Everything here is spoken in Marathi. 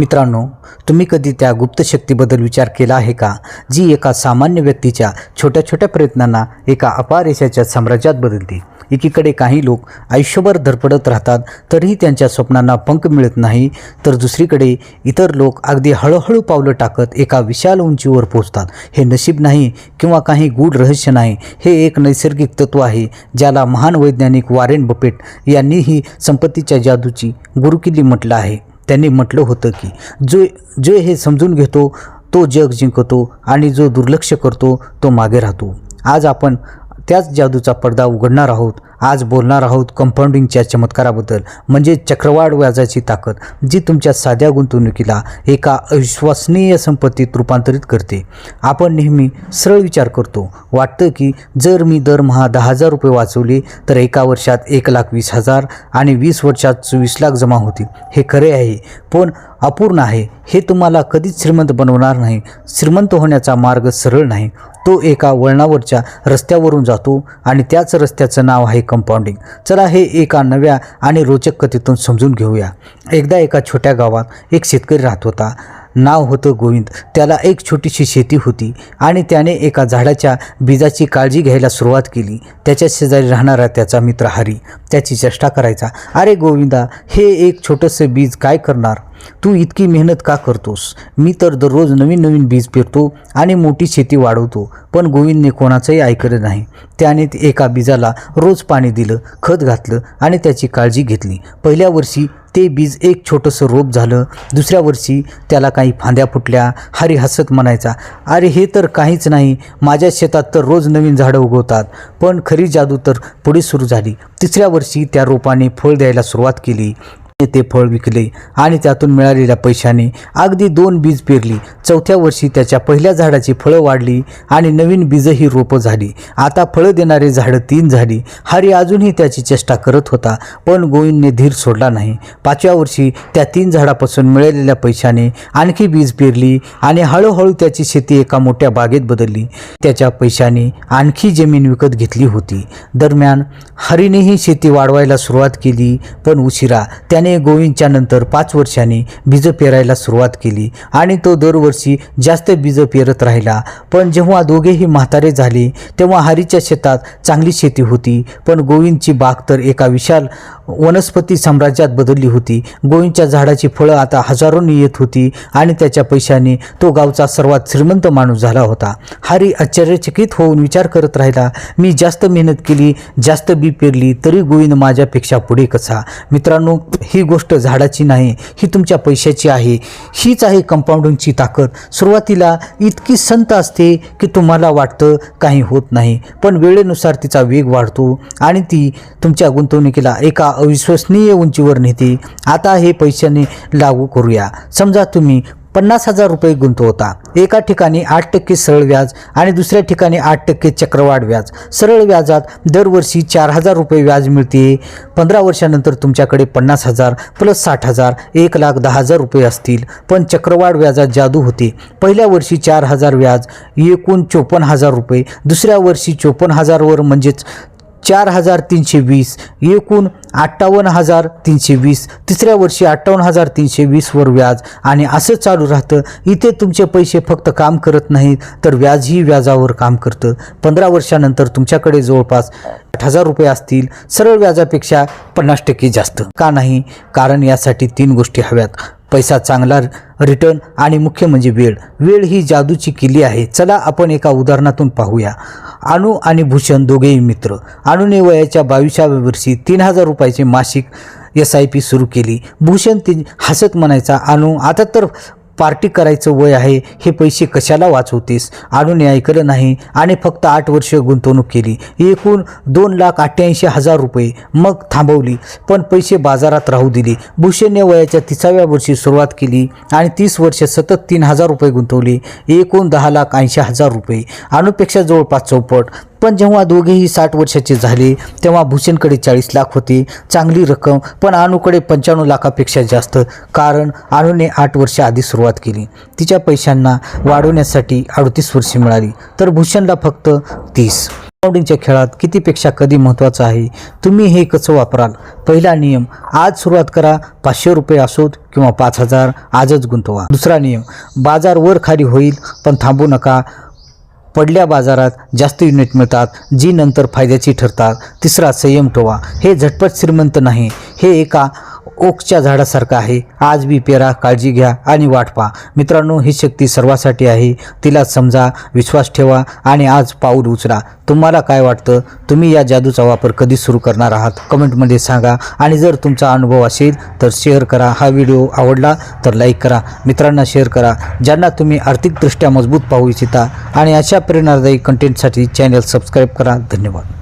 मित्रांनो तुम्ही कधी त्या गुप्त शक्तीबद्दल विचार केला आहे का? जी एका सामान्य व्यक्तीच्या छोट्या छोट्या प्रयत्नांना एका अपार यशाच्या साम्राज्यात बदलते. एकीकडे काही लोक आयुष्यभर धडपडत राहतात तरीही त्यांच्या स्वप्नांना पंख मिळत नाही तर दुसरीकडे इतर लोक अगदी हळूहळू पावलं टाकत एका विशाल उंचीवर पोचतात हे नशीब नाही किंवा काही गूढ रहस्य नाही हे एक नैसर्गिक तत्व आहे ज्याला महान वैज्ञानिक वारेन बपेट यांनीही संपत्तीच्या जादूची गुरुकिल्ली म्हटलं आहे. त्यांनी म्हटलं होतं की जो जो हे समजून घेतो तो जग जिंकतो आणि जो दुर्लक्ष करतो तो मागे राहतो. आज आपण त्याच जादूचा पडदा उघडणार आहोत आज बोलणार आहोत कंपाऊंडिंगच्या चमत्काराबद्दल म्हणजे चक्रवाढ व्याजाची ताकद जी तुमच्या साध्या गुंतवणुकीला एका अविश्वसनीय संपत्तीत रूपांतरित करते. आपण नेहमी सरळ विचार करतो. वाटतं की जर मी दरमहा दहा हजार रुपये वाचवले तर एका वर्षात एक लाख वीस हजार आणि वीस वर्षात चोवीस लाख जमा होतील. हे खरे आहे पण अपूर्ण आहे. हे तुम्हाला कधीच श्रीमंत बनवणार नाही. श्रीमंत होण्याचा मार्ग सरळ नाही. तो एका वळणावरच्या रस्त्यावरून जातो आणि त्याच रस्त्याचं नाव आहे कंपाऊंडिंग चला हे एका नव्या आणि रोचक कथेतून समजून घेऊया. एकदा एका छोट्या गावात एक शेतकरी राहत होता. नाव होतं गोविंद. त्याला एक छोटीशी शेती होती आणि त्याने एका झाडाच्या बीजाची काळजी घ्यायला सुरुवात केली. त्याच्या शेजारी राहणारा त्याचा मित्र हरी त्याची चेष्टा करायचा अरे गोविंदा हे एक छोटंसं बीज काय करणार? तू इतकी मेहनत का करतोस? मी तर दररोज नवीन नवीन बीज पेरतो आणि मोठी शेती वाढवतो पण गोविंदने कोणाचंही ऐकलं नाही. त्याने एका बीजाला रोज पाणी दिलं खत घातलं आणि त्याची काळजी घेतली. पहिल्या वर्षी ते बीज एक छोटंसं रोप झालं. दुसऱ्या वर्षी त्याला काही फांद्या फुटल्या. हरी हसत म्हणायचा अरे हे तर काहीच नाही. माझ्या शेतात तर रोज नवीन झाडं उगवतात. पण खरी जादू तर पुढे सुरू झाली. तिसऱ्या वर्षी त्या रोपाने फळ द्यायला सुरुवात केली. ते फळ विकले आणि त्यातून मिळालेल्या पैशाने अगदी दोन बीज पेरली. चौथ्या वर्षी त्याच्या पहिल्या झाडाची फळं वाढली आणि नवीन बीजही रोपं झाली. आता फळं देणारे झाडं तीन झाली. हरी अजूनही त्याची चेष्टा करत होता पण गोविंदने धीर सोडला नाही. पाचव्या वर्षी त्या तीन झाडापासून मिळालेल्या पैशाने आणखी बीज पेरली आणि हळूहळू त्याची शेती एका मोठ्या बागेत बदलली. त्याच्या पैशाने आणखी जमीन विकत घेतली होती. दरम्यान हरीनेही शेती वाढवायला सुरुवात केली पण उशिरा त्याने गोविंदच्या नंतर पाच वर्षांनी बीजं पेरायला सुरुवात केली आणि तो दरवर्षी जास्त बीजं पेरत राहिला. पण जेव्हा दोघेही म्हातारे झाले तेव्हा हरीच्या शेतात चांगली शेती होती. पण गोविंदची बाग तर एका विशाल वनस्पती साम्राज्यात बदलली होती. गोविंदच्या झाडाची फळं आता हजारोंनी येत होती आणि त्याच्या पैशाने तो गावचा सर्वात श्रीमंत माणूस झाला होता. हरी आश्चर्यचकित होऊन विचार करत राहिला मी जास्त मेहनत केली जास्त बी पेरली तरी गोविंद माझ्यापेक्षा पुढे कसा? मित्रांनो ही गोष्ट झाडाची नाही ही तुमच्या पैशाची आहे. हीच आहे कंपाऊंडिंगची ताकद. सुरुवातीला इतकी संत असते की तुम्हाला वाटतं काही होत नाही पण वेळेनुसार तिचा वेग वाढतो आणि ती तुमच्या गुंतवणुकीला एका अविश्वसनीय उंचीवर नेते. आता हे पैशाने लागू करूया. समजा तुम्ही पन्नास हजार रुपये गुंतवता एका ठिकाणी आठ टक्के सरळ व्याज आणि दुसऱ्या ठिकाणी आठ टक्के चक्रवाढ व्याज. सरळ व्याजात दरवर्षी चार हजार रुपये व्याज मिळते. पंधरा वर्षानंतर तुमच्याकडे पन्नास हजार प्लस साठ हजार एक लाख दहा हजार रुपये असतील. पण चक्रवाढ व्याजात जादू होते. पहिल्या वर्षी चार हजार व्याज एकूण चोपन्न हजार रुपये दुसऱ्या वर्षी चोपन्न हजारवर म्हणजेच चार हजार तीनशे वीस एकूण अठ्ठावन्न हजार तीनशे वीस. तिसऱ्या वर्षी अठ्ठावन्न हजार तीनशे वीसवर व्याज. आणि असं चालू राहतं इथे तुमचे पैसे फक्त काम करत नाहीत तर व्याजही व्याजावर काम करतं. पंधरा वर्षानंतर तुमच्याकडे जवळपास आठ हजार रुपये असतील. सरळ व्याजापेक्षा पन्नास टक्के जास्त. का नाही? कारण यासाठी तीन गोष्टी हव्यात. पैसा चांगला रिटर्न आणि मुख्य म्हणजे वेळ. वेळ ही जादूची किल्ली आहे. चला आपण एका उदाहरणातून पाहूया. अणू आणि भूषण दोघेही मित्र. अणूने वयाच्या बावीसाव्या वर्षी तीन हजार रुपयाचे मासिक एस आय पी सुरू केली. भूषण ती हसत म्हणायचा अणू आता तर पार्टी करायचं वय आहे हे पैसे कशाला वाचवतेस? आणून ऐकलं नाही आणि फक्त आठ वर्ष गुंतवणूक केली. एकूण दोन लाख अठ्ठ्याऐंशी हजार रुपये मग थांबवली. पण पैसे बाजारात राहू दिले. भूषणने वयाच्या तिसाव्या वर्षी सुरुवात केली आणि तीस वर्ष सतत तीन हजार रुपये गुंतवले. एकूण दहा लाख ऐंशी हजार रुपये. अणुपेक्षा जवळपास चौपट. पण जेव्हा दोघेही साठ वर्षाचे झाले तेव्हा भूषणकडे चाळीस लाख होते चांगली रक्कम पण अनुकडे पंच्याण्णव लाखापेक्षा जास्त कारण अनुने आठ वर्ष आधी सुरुवात केली. तिच्या पैशांना वाढवण्यासाठी अडतीस वर्षे मिळाली तर भूषणला फक्त तीस. कंपाऊंडिंगच्या खेळात कितीपेक्षा कधी महत्त्वाचं आहे तुम्ही हे कसं वापराल? पहिला नियम आज सुरुवात करा पाचशे रुपये असोत किंवा पाच हजार आजच गुंतवा. दुसरा नियम बाजार वर खाली होईल पण थांबू नका पडल्या बाजारात जास्त युनिट मिळतात जी नंतर फायद्याची ठरतात. तिसरा संयम ठेवा. हे झटपट श्रीमंत नाही. हे एका ओकच्या झाडासारखा आहे. आज बी पेरा काळजी घ्या आणि वाट पहा. मित्रांनो ही शक्ती सर्वासाठी आहे. तिला समजा विश्वास ठेवा आणि आज पाऊल उचला. तुम्हाला काय वाटतं? तुम्ही या जादूचा वापर कधी सुरू करणार आहात? कमेंटमध्ये सांगा. आणि जर तुमचा अनुभव असेल तर शेअर करा. हा व्हिडिओ आवडला तर लाईक करा. मित्रांना शेअर करा. ज्यांना तुम्ही आर्थिकदृष्ट्या मजबूत पाहू इच्छिता आणि अशा प्रेरणादायी कंटेंटसाठी चॅनल सबस्क्राईब करा. धन्यवाद.